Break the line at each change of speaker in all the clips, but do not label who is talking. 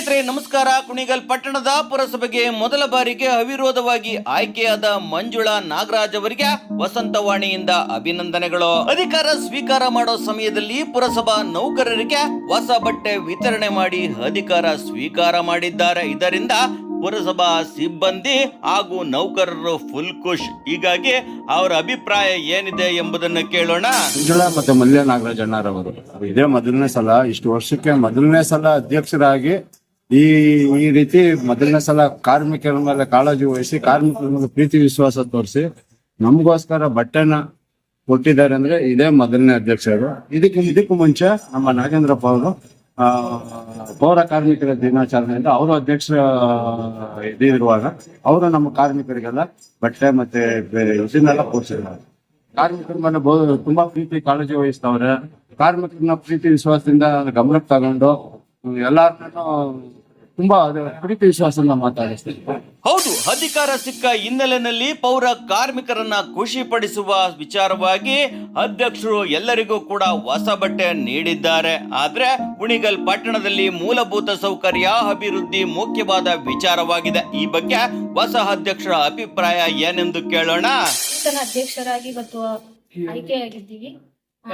ಸ್ನೇಹಿತರೆ ನಮಸ್ಕಾರ. ಕುಣಿಗಲ್ ಪಟ್ಟಣದ ಪುರಸಭೆಗೆ ಮೊದಲ ಬಾರಿಗೆ ಅವಿರೋಧವಾಗಿ ಆಯ್ಕೆಯಾದ ಮಂಜುಳಾ ನಾಗರಾಜ್ ಅವರಿಗೆ ವಸಂತವಾಣಿಯಿಂದ ಅಭಿನಂದನೆಗಳು. ಅಧಿಕಾರ ಸ್ವೀಕಾರ ಮಾಡೋ ಸಮಯದಲ್ಲಿ ಪುರಸಭಾ ನೌಕರರಿಗೆ ಹೊಸ ಬಟ್ಟೆ ವಿತರಣೆ ಮಾಡಿ ಅಧಿಕಾರ ಸ್ವೀಕಾರ ಮಾಡಿದ್ದಾರೆ. ಇದರಿಂದ ಪುರಸಭಾ ಸಿಬ್ಬಂದಿ ಹಾಗೂ ನೌಕರರು ಫುಲ್ ಖುಷ್ ಹೀಗಾಗಿ ಅವರ ಅಭಿಪ್ರಾಯ ಏನಿದೆ ಎಂಬುದನ್ನು ಕೇಳೋಣ.
ಮಂಜುಳಾ ಮತ್ತೆ ಮಲ್ಯ ನಾಗರಾಜ್ ಅಣ್ಣರವರು. ಇದೇ ಮೊದಲನೇ ಸಲ ಇಷ್ಟು ವರ್ಷಕ್ಕೆ ಮೊದಲನೇ ಸಲ ಅಧ್ಯಕ್ಷರಾಗಿ ಈ ಈ ರೀತಿ ಮೊದಲನೇ ಸಲ ಕಾರ್ಮಿಕರ ಮೇಲೆ ಕಾಳಜಿ ವಹಿಸಿ ಕಾರ್ಮಿಕರ ಮೇಲೆ ಪ್ರೀತಿ ವಿಶ್ವಾಸ ತೋರಿಸಿ ನಮಗೋಸ್ಕರ ಬಟ್ಟೆನ ಕೊಟ್ಟಿದ್ದಾರೆ ಅಂದ್ರೆ ಇದೇ ಮೊದಲನೇ ಅಧ್ಯಕ್ಷರು ಇದಕ್ಕೆ, ಇದಕ್ಕೂ ಮುಂಚೆ ನಮ್ಮ ನಾಗೇಂದ್ರಪ್ಪ ಅವರು ಪೌರ ಕಾರ್ಮಿಕರ ದಿನಾಚರಣೆಯಿಂದ ಅವರು ಅಧ್ಯಕ್ಷ ಇದಿರುವಾಗ ಅವರು ನಮ್ಮ ಕಾರ್ಮಿಕರಿಗೆಲ್ಲ ಬಟ್ಟೆ ಮತ್ತೆ ಇದನ್ನೆಲ್ಲ ಕೊಡ್ಸಿದ್ದಾರೆ. ಕಾರ್ಮಿಕರ ಮೇಲೆ ತುಂಬಾ ಪ್ರೀತಿ, ಕಾಳಜಿ ವಹಿಸ್ತವ್ರೆ. ಕಾರ್ಮಿಕರನ್ನ ಪ್ರೀತಿ, ವಿಶ್ವಾಸದಿಂದ ಗಮನಕ್ಕೆ ತಗೊಂಡು ಎಲ್ಲಾರನ್ನೂ ತುಂಬಾ ಅದು ಪ್ರೀತಿ ವಿಶ್ವಾಸದಿಂದ ಮಾತಾಡಿಸ್ತಾರೆ.
ಹೌದು ಅಧಿಕಾರ ಸಿಕ್ಕ ಹಿನ್ನೆಲೆಯಲ್ಲಿ ಪೌರ ಕಾರ್ಮಿಕರನ್ನ ಖುಷಿ ಪಡಿಸುವ ವಿಚಾರವಾಗಿ ಅಧ್ಯಕ್ಷರು ಎಲ್ಲರಿಗೂ ಕೂಡ ಹೊಸ ಬಟ್ಟೆ ನೀಡಿದ್ದಾರೆ. ಆದ್ರೆ ಉಣಿಗಲ್ ಪಟ್ಟಣದಲ್ಲಿ ಮೂಲಭೂತ ಸೌಕರ್ಯ ಅಭಿವೃದ್ಧಿ ಮುಖ್ಯವಾದ ವಿಚಾರವಾಗಿದೆ. ಈ ಬಗ್ಗೆ ಹೊಸ ಅಧ್ಯಕ್ಷರ ಅಭಿಪ್ರಾಯ ಏನೆಂದು ಕೇಳೋಣ.
ನೂತನ ಅಧ್ಯಕ್ಷರಾಗಿ ಇವತ್ತು ಆಯ್ಕೆಯಾಗಿದ್ದೀವಿ. ಆ,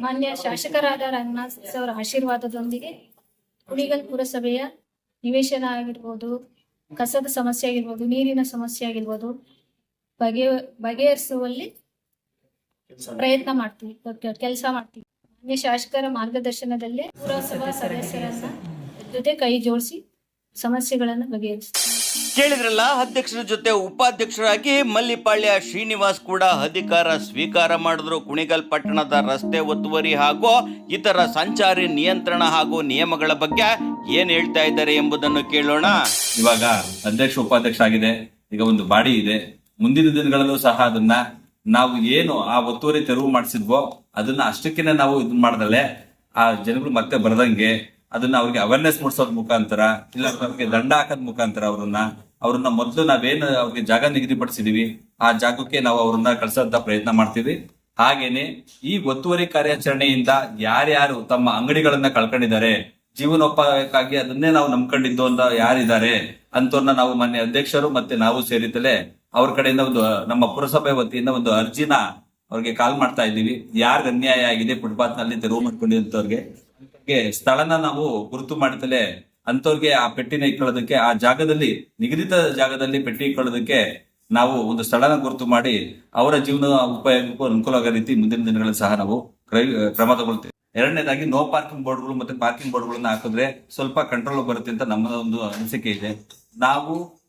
ಮಾನ್ಯ ಶಾಸಕರಾದ ರಂಗನಾಥ್ ಅವರ ಆಶೀರ್ವಾದದೊಂದಿಗೆ ಕುಣಿಗಲ್ ಪುರಸಭೆಯ ನಿವೇಶನ ಆಗಿರ್ಬೋದು ಕಸದ ಸಮಸ್ಯೆ ಆಗಿರ್ಬೋದು ನೀರಿನ ಸಮಸ್ಯೆ ಆಗಿರ್ಬೋದು ಬಗೆ, ಬಗೆಹರಿಸುವಲ್ಲಿ ಪ್ರಯತ್ನ ಮಾಡ್ತೀವಿ ಕೆಲಸ ಮಾಡ್ತೀವಿ. ಮಾನ್ಯ ಶಾಸಕರ ಮಾರ್ಗದರ್ಶನದಲ್ಲಿ ಪುರಸಭಾ ಸದಸ್ಯರನ್ನ ಜೊತೆ ಕೈ ಜೋಡಿಸಿ ಸಮಸ್ಯೆಗಳನ್ನು ಬಗೆಹರಿಸ್ತೀವಿ.
ಕೇಳಿದ್ರಲ್ಲ, ಅಧ್ಯಕ್ಷರ ಜೊತೆ ಉಪಾಧ್ಯಕ್ಷರಾಗಿ ಮಲ್ಲಿಪಾಳ್ಯ ಶ್ರೀನಿವಾಸ್ ಕೂಡ ಅಧಿಕಾರ ಸ್ವೀಕಾರ ಮಾಡಿದ್ರು. ಕುಣಿಗಲ್ ಪಟ್ಟಣದ ರಸ್ತೆ ಒತ್ತುವರಿ ಹಾಗೂ ಇತರ ಸಂಚಾರಿ ನಿಯಂತ್ರಣ ಹಾಗೂ ನಿಯಮಗಳ ಬಗ್ಗೆ ಏನ್ ಹೇಳ್ತಾ ಇದ್ದಾರೆ ಎಂಬುದನ್ನು ಕೇಳೋಣ.
ಇವಾಗ ಅಧ್ಯಕ್ಷ ಉಪಾಧ್ಯಕ್ಷ ಆಗಿದೆ ಈಗ ಒಂದು ಬಾಡಿ ಇದೆ. ಮುಂದಿನ ದಿನಗಳಲ್ಲೂ ಸಹ ಅದನ್ನ ನಾವು ಏನು ಆ ಒತ್ತುವರಿ ತೆರವು ಮಾಡಿಸಿದ್ವೋ ಅದನ್ನ ಅಷ್ಟಕ್ಕೇನೆ ನಾವು ಇದನ್ನ ಮಾಡ್ದಲೆ, ಆ ಜನಗಳು ಮತ್ತೆ ಬರದಂಗೆ ಅದನ್ನ ಅವ್ರಿಗೆ ಅವೇರ್ನೆಸ್ ಮೂಡಿಸೋದ್ ಮುಖಾಂತರ, ಇಲ್ಲ ಅವ್ರಿಗೆ ದಂಡ ಹಾಕೋದ್ ಮುಖಾಂತರ ಅವ್ರನ್ನ ಅವ್ರನ್ನ ಮೊದಲು ನಾವೇನು ಅವ್ರಿಗೆ ಜಾಗ ನಿಗದಿಪಡಿಸಿದೀವಿ, ಆ ಜಾಗಕ್ಕೆ ನಾವು ಅವ್ರನ್ನ ಕಳ್ಸೋಂತ ಪ್ರಯತ್ನ ಮಾಡ್ತೀವಿ. ಹಾಗೇನೆ ಈ ಒತ್ತುವರಿ ಕಾರ್ಯಾಚರಣೆಯಿಂದ ಯಾರ್ಯಾರು ತಮ್ಮ ಅಂಗಡಿಗಳನ್ನ ಕಳ್ಕೊಂಡಿದ್ದಾರೆ, ಜೀವನೋಪಾಯಕ್ಕಾಗಿ ಅದನ್ನೇ ನಾವು ನಂಬ್ಕೊಂಡಿದ್ದು ಅಂತ ಯಾರಿದ್ದಾರೆ ಅಂತವ್ರನ್ನ ನಾವು ಮೊನ್ನೆ ಅಧ್ಯಕ್ಷರು ಮತ್ತೆ ನಾವು ಸೇರಿದಲೆ ಅವ್ರ ಕಡೆಯಿಂದ ಒಂದು, ನಮ್ಮ ಪುರಸಭೆ ವತಿಯಿಂದ ಒಂದು ಅರ್ಜಿನ ಅವ್ರಿಗೆ ಕಾಲ್ ಮಾಡ್ತಾ ಇದ್ದೀವಿ. ಯಾರಿಗೆ ಅನ್ಯಾಯ ಆಗಿದೆ ಫುಟ್ಪಾತ್ನಲ್ಲಿ ತೆರವು ಮಾಡ್ಕೊಂಡಿದ್ದವ್ರಿಗೆ. ಅವ್ರಿಗೆ ಸ್ಥಳನ ನಾವು ಗುರುತು ಮಾಡಿದಲೆ ಅಂತವ್ರಿಗೆ ಆ ಪೆಟ್ಟಿನ ಇಟ್ಕೊಳ್ಳೋದಕ್ಕೆ ಆ ಜಾಗದಲ್ಲಿ, ನಿಗದಿತ ಜಾಗದಲ್ಲಿ ಪೆಟ್ಟಿ ಇಟ್ಕೊಳ್ಳೋದಕ್ಕೆ ನಾವು ಒಂದು ಸ್ಥಳನ ಗುರುತು ಮಾಡಿ ಅವರ ಜೀವನ ಉಪಯೋಗಕ್ಕೂ ಅನುಕೂಲ ಆಗೋ ರೀತಿ ಮುಂದಿನ ದಿನಗಳಲ್ಲಿ ಸಹ ನಾವು ಕ್ರೈ- ಕ್ರಮ ತಗೊಳ್ತೇವೆ. ಎರಡನೇದಾಗಿ ನೋ ಪಾರ್ಕಿಂಗ್ ಬೋರ್ಡ್ಗಳು ಮತ್ತೆ ಪಾರ್ಕಿಂಗ್ ಬೋರ್ಡ್ಗಳನ್ನ ಹಾಕಿದ್ರೆ ಸ್ವಲ್ಪ ಕಂಟ್ರೋಲ್ ಬರುತ್ತೆ ಅಂತ ನಮ್ಮ ಒಂದು ಅನಿಸಿಕೆ ಇದೆ. ನಾವು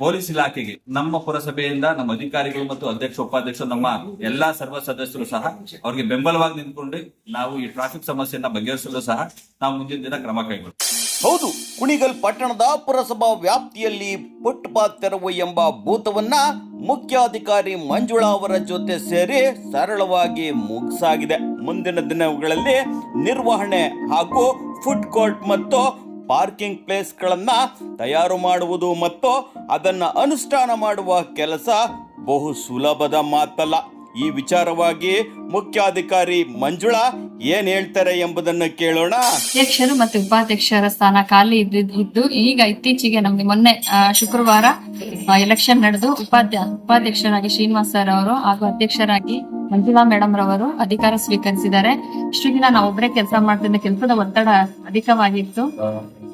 ಪೊಲೀಸ್ ಇಲಾಖೆಗೆ, ನಮ್ಮ ಪುರಸಭೆಯಿಂದ ನಮ್ಮ ಅಧಿಕಾರಿಗಳು ಮತ್ತು ಅಧ್ಯಕ್ಷ, ಉಪಾಧ್ಯಕ್ಷರು, ನಮ್ಮ ಎಲ್ಲಾ ಸರ್ವ ಸದಸ್ಯರು ಸಹ ಅವರಿಗೆ ಬೆಂಬಲವಾಗಿ ನಿಂತ್ಕೊಂಡು ನಾವು ಈ ಟ್ರಾಫಿಕ್ ಸಮಸ್ಯೆಯನ್ನ ಬಗೆಹರಿಸಲು ಸಹ ನಾವು ಮುಂದಿನ ದಿನ ಕ್ರಮ ಕೈಗೊಳ್ಳುತ್ತೇವೆ.
ಹೌದು, ಕುಣಿಗಲ್ ಪಟ್ಟಣದ ಪುರಸಭಾ ವ್ಯಾಪ್ತಿಯಲ್ಲಿ ಫುಟ್ಪಾತ್ ತೆರವು ಎಂಬ ಭೂತವನ್ನ ಮುಖ್ಯಾಧಿಕಾರಿ ಮಂಜುಳಾ ಅವರ ಜೊತೆ ಸೇರಿ ಸರಳವಾಗಿ ಮುಗಿಸಾಗಿದೆ. ಮುಂದಿನ ದಿನಗಳಲ್ಲಿ ನಿರ್ವಹಣೆ ಹಾಗೂ ಫುಡ್ ಕೋರ್ಟ್ ಮತ್ತು ಪಾರ್ಕಿಂಗ್ ಪ್ಲೇಸ್ಗಳನ್ನ ತಯಾರು ಮಾಡುವುದು ಮತ್ತು ಅದನ್ನ ಅನುಷ್ಠಾನ ಮಾಡುವ ಕೆಲಸ ಬಹು ಸುಲಭದ ಮಾತಲ್ಲ. ಈ ವಿಚಾರವಾಗಿ ಮುಖ್ಯಾಧಿಕಾರಿ ಮಂಜುಳಾ ಏನ್ ಹೇಳ್ತಾರೆ ಎಂಬುದನ್ನು ಕೇಳೋಣ.
ಅಧ್ಯಕ್ಷರು ಮತ್ತು ಉಪಾಧ್ಯಕ್ಷರ ಸ್ಥಾನ ಖಾಲಿ ಇದ್ದಿದ್ದು ಇದ್ದು ಈಗ ಇತ್ತೀಚೆಗೆ ನಮ್ಗೆ ಮೊನ್ನೆ ಶುಕ್ರವಾರ ಎಲೆಕ್ಷನ್ ನಡೆದು ಉಪಾಧ್ಯ, ಉಪಾಧ್ಯಕ್ಷರಾಗಿ ಶ್ರೀನಿವಾಸ್ ಸರ್ ಅವರು ಹಾಗೂ ಅಧ್ಯಕ್ಷರಾಗಿ ಮಂಜುಳಾ ಮೇಡಮ್ ರವರು ಅಧಿಕಾರ ಸ್ವೀಕರಿಸಿದ್ದಾರೆ. ಇಷ್ಟು ದಿನ ನಾವು ಒಬ್ಬರೇ ಕೆಲಸ ಮಾಡ್ತಿದ್ದ ಕೆಲಸದ ಒತ್ತಡ ಅಧಿಕವಾಗಿತ್ತು.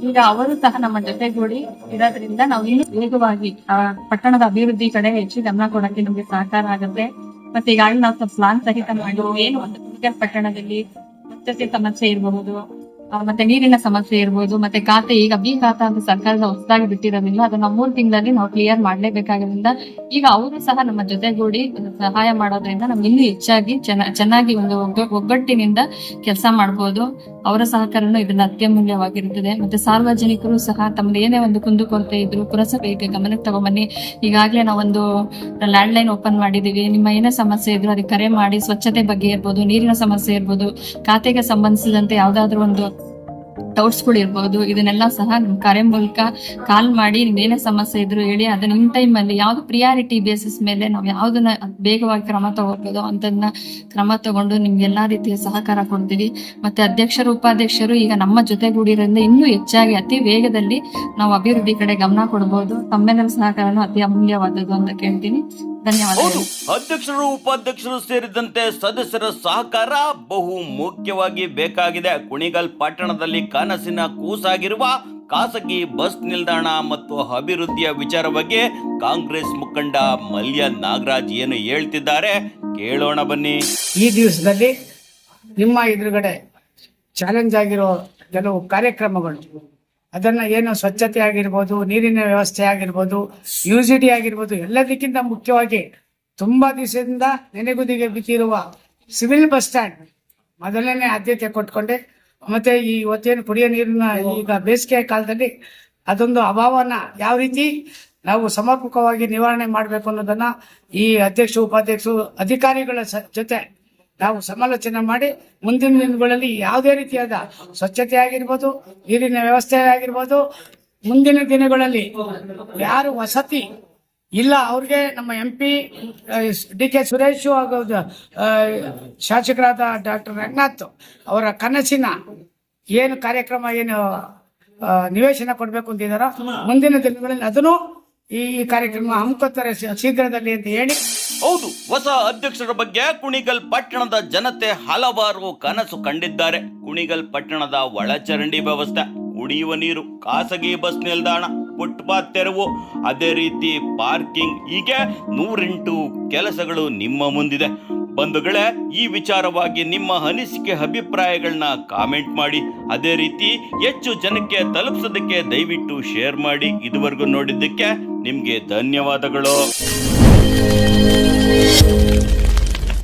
ಈಗ ಅವರು ಸಹ ನಮ್ಮ ಜೊತೆಗೂಡಿ ಇರೋದ್ರಿಂದ ನಾವು ಇನ್ನೂ ವೇಗವಾಗಿ ಪಟ್ಟಣದ ಅಭಿವೃದ್ಧಿ ಕಡೆ ಹೆಚ್ಚು ಗಮನ ಕೊಡಕ್ಕೆ ನಮಗೆ ಸಹಕಾರ ಆಗುತ್ತೆ. ಮತ್ತೆ ಈಗಾಗಲೇ ನಾವು ಸ್ವಲ್ಪ ಪ್ಲಾನ್ ಸಹಿತ ಮಾಡಿ ಏನು ಒಂದು ಪಟ್ಟಣದಲ್ಲಿ ಸ್ವಚ್ಛತೆ ಸಮಸ್ಯೆ ಇರಬಹುದು. ಮತ್ತೆ ನೀರಿನ ಸಮಸ್ಯೆ ಇರ್ಬೋದು, ಮತ್ತೆ ಖಾತೆ, ಈಗ ಬಿ ಖಾತಾ ಅಂತ ಸರ್ಕಾರದ ಹೊಸದಾಗಿ ಬಿಟ್ಟಿರೋದ್ರಿಂದ ಅದನ್ನ ಮೂರು ತಿಂಗಳಲ್ಲಿ ನಾವು ಕ್ಲಿಯರ್ ಮಾಡಲೇಬೇಕಾಗಿರೋದ್ರಿಂದ ಈಗ ಅವರು ಸಹ ನಮ್ಮ ಜೊತೆಗೂಡಿ ಸಹಾಯ ಮಾಡೋದ್ರಿಂದ ನಮ್ಗೆ ಇನ್ನೂ ಹೆಚ್ಚಾಗಿ ಚೆನ್ನ- ಚೆನ್ನಾಗಿ ಒಂದು ಒಗ್ಗ- ಒಗ್ಗಟ್ಟಿನಿಂದ ಕೆಲಸ ಮಾಡ್ಬೋದು. ಅವರ ಸಹಕಾರನು ಇದನ್ನ ಅತ್ಯಮೂಲ್ಯವಾಗಿರುತ್ತದೆ. ಮತ್ತೆ ಸಾರ್ವಜನಿಕರು ಸಹ ತಮ್ಮದು ಏನೇ ಒಂದು ಕುಂದುಕೊರತೆ ಇದ್ರು ಪುರಸಭೆಗೆ ಗಮನಕ್ಕೆ ತಗೊಂಬನ್ನಿ. ಈಗಾಗಲೇ ನಾವೊಂದು ಲ್ಯಾಂಡ್ ಲೈನ್ ಓಪನ್ ಮಾಡಿದೀವಿ ನಿಮ್ಮ ಏನೇ ಸಮಸ್ಯೆ ಇದ್ರು ಅದಕ್ಕೆ ಕರೆ ಮಾಡಿ. ಸ್ವಚ್ಛತೆ ಬಗ್ಗೆ ಇರ್ಬೋದು, ನೀರಿನ ಸಮಸ್ಯೆ ಇರ್ಬೋದು, ಖಾತೆಗೆ ಸಂಬಂಧಿಸಿದಂತೆ ಯಾವ್ದಾದ್ರು ಒಂದು ಡೌಟ್ಸ್ಗಳು ಇರ್ಬೋದು ಇದನ್ನೆಲ್ಲ ಸಹ ನಿಮ್ ಕರೆ ಮೂಲಕ ಕಾಲ್ ಮಾಡಿ ಏನೇ ಸಮಸ್ಯೆ ಇದ್ರು ಹೇಳಿ, ಅದನ್ನ ಇನ್ ಟೈಮ್ ಅಲ್ಲಿ ಯಾವ್ದು ಪ್ರಿಯಾರಿಟಿ ಬೇಸಿಸ್ ಮೇಲೆ ನಾವು ಯಾವ್ದನ್ನ ಬೇಗವಾಗಿ ಕ್ರಮ ತಗೋಬಹುದು ಅಂತದನ್ನ ಕ್ರಮ ತಗೊಂಡು ನಿಮ್ಗೆ ಎಲ್ಲಾ ರೀತಿಯ ಸಹಕಾರ ಕೊಡ್ತೀವಿ. ಮತ್ತೆ ಅಧ್ಯಕ್ಷರು, ಉಪಾಧ್ಯಕ್ಷರು ಈಗ ನಮ್ಮ ಜೊತೆಗೂಡಿರೋದ್ರಿಂದ ಇನ್ನೂ ಹೆಚ್ಚಾಗಿ ಅತಿ ವೇಗದಲ್ಲಿ ನಾವು ಅಭಿವೃದ್ಧಿ ಕಡೆ ಗಮನ ಕೊಡಬಹುದು ತಮ್ಮೆಲ್ಲರ ಸಹಕಾರನು ಅತಿ ಅಮೂಲ್ಯವಾದದ್ದು ಅಂತ ಕೇಳ್ತೀನಿ. ಧನ್ಯವಾದಗಳು.
ಅಧ್ಯಕ್ಷರು ಉಪಾಧ್ಯಕ್ಷರು ಸೇರಿದಂತೆ ಸದಸ್ಯರ ಸಹಕಾರ ಬಹು ಮುಖ್ಯವಾಗಿ ಬೇಕಾಗಿದೆ. ಕುಣಿಗಲ್ ಪಟ್ಟಣದಲ್ಲಿ ಕನಸಿನ ಕೂಸಾಗಿರುವ ಖಾಸಗಿ ಬಸ್ ನಿಲ್ದಾಣ ಮತ್ತು ಅಭಿವೃದ್ಧಿಯ ವಿಚಾರ ಬಗ್ಗೆ ಕಾಂಗ್ರೆಸ್ ಮುಖಂಡ ಮಲ್ಯ ನಾಗರಾಜ್ ಏನು ಹೇಳ್ತಿದ್ದಾರೆ ಕೇಳೋಣ ಬನ್ನಿ.
ಈ ದಿವಸದಲ್ಲಿ ನಿಮ್ಮ ಎದುರುಗಡೆ ಚಾಲೆಂಜ್ ಆಗಿರೋ ಕೆಲವು ಕಾರ್ಯಕ್ರಮಗಳು. ಅದನ್ನ ಏನು ಸ್ವಚ್ಛತೆ ಆಗಿರ್ಬೋದು, ನೀರಿನ ವ್ಯವಸ್ಥೆ ಆಗಿರ್ಬೋದು ಯೂಸಿಟಿ ಆಗಿರ್ಬೋದು, ಎಲ್ಲದಕ್ಕಿಂತ ಮುಖ್ಯವಾಗಿ ತುಂಬಾ ದಿವಸದಿಂದ ನೆನೆಗುದಿಗೆ ಬಿದ್ದಿರುವ ಸಿವಿಲ್ ಬಸ್ ಸ್ಟ್ಯಾಂಡ್ ಮೊದಲನೇ ಆದ್ಯತೆ ಕೊಟ್ಕೊಂಡೆ. ಮತ್ತೆ ಈ ಇವತ್ತೇನು ಕುಡಿಯೋ ನೀರಿನ ಈಗ ಬೇಸಿಗೆ ಕಾಲದಲ್ಲಿ ಅದೊಂದು ಅಭಾವನ. ಯಾವ ರೀತಿ ನಾವು ಸಮರ್ಪಕವಾಗಿ ನಿವಾರಣೆ ಮಾಡಬೇಕು ಅನ್ನೋದನ್ನ ಈ ಅಧ್ಯಕ್ಷ, ಉಪಾಧ್ಯಕ್ಷರು, ಅಧಿಕಾರಿಗಳ ಜೊತೆ ನಾವು ಸಮಾಲೋಚನೆ ಮಾಡಿ ಮುಂದಿನ ದಿನಗಳಲ್ಲಿ ಯಾವುದೇ ರೀತಿಯಾದ ಸ್ವಚ್ಛತೆ ಆಗಿರ್ಬೋದು, ನೀರಿನ ವ್ಯವಸ್ಥೆ ಆಗಿರ್ಬೋದು, ಮುಂದಿನ ದಿನಗಳಲ್ಲಿ ಯಾರು ವಸತಿ ಇಲ್ಲ, ಅವ್ರಿಗೆ ನಮ್ಮ M P D K Suresh ಹಾಗೂ ಶಾಸಕರಾದ ಡಾಕ್ಟರ್ ರಂಗನಾಥ್ ಅವರ ಕನಸಿನ ಏನು ಕಾರ್ಯಕ್ರಮ, ಏನು ನಿವೇಶನ ಕೊಡಬೇಕು ಅಂತಿದ್ದಾರೋ ಮುಂದಿನ ದಿನಗಳಲ್ಲಿ ಅದನ್ನು ಈ ಕಾರ್ಯಕ್ರಮ ಹಮ್ಮಿಕೊತಾರೆ ಶೀಘ್ರದಲ್ಲಿ ಅಂತ ಹೇಳಿ.
ಹೌದು, ಹೊಸ ಅಧ್ಯಕ್ಷರ ಬಗ್ಗೆ ಕುಣಿಗಲ್ ಪಟ್ಟಣದ ಜನತೆ ಹಲವಾರು ಕನಸು ಕಂಡಿದ್ದಾರೆ. ಕುಣಿಗಲ್ ಪಟ್ಟಣದ ಒಳಚರಂಡಿ ವ್ಯವಸ್ಥೆ, ಕುಡಿಯುವ ನೀರು, ಖಾಸಗಿ ಬಸ್ ನಿಲ್ದಾಣ, ಫುಟ್ಪಾತ್ ತೆರವು, ಅದೇ ರೀತಿ ಪಾರ್ಕಿಂಗ್, ಹೀಗೆ ನೂರೆಂಟು ಕೆಲಸಗಳು ನಿಮ್ಮ ಮುಂದಿದೆ. ಬಂಧುಗಳೇ, ಈ ವಿಚಾರವಾಗಿ ನಿಮ್ಮ ಅನಿಸಿಕೆ ಅಭಿಪ್ರಾಯಗಳನ್ನ ಕಾಮೆಂಟ್ ಮಾಡಿ. ಅದೇ ರೀತಿ ಹೆಚ್ಚು ಜನಕ್ಕೆ ತಲುಪಿಸೋದಕ್ಕೆ ದಯವಿಟ್ಟು ಶೇರ್ ಮಾಡಿ. ಇದುವರೆಗೂ ನೋಡಿದ್ದಕ್ಕೆ ನಿಮಗೆ ಧನ್ಯವಾದಗಳು.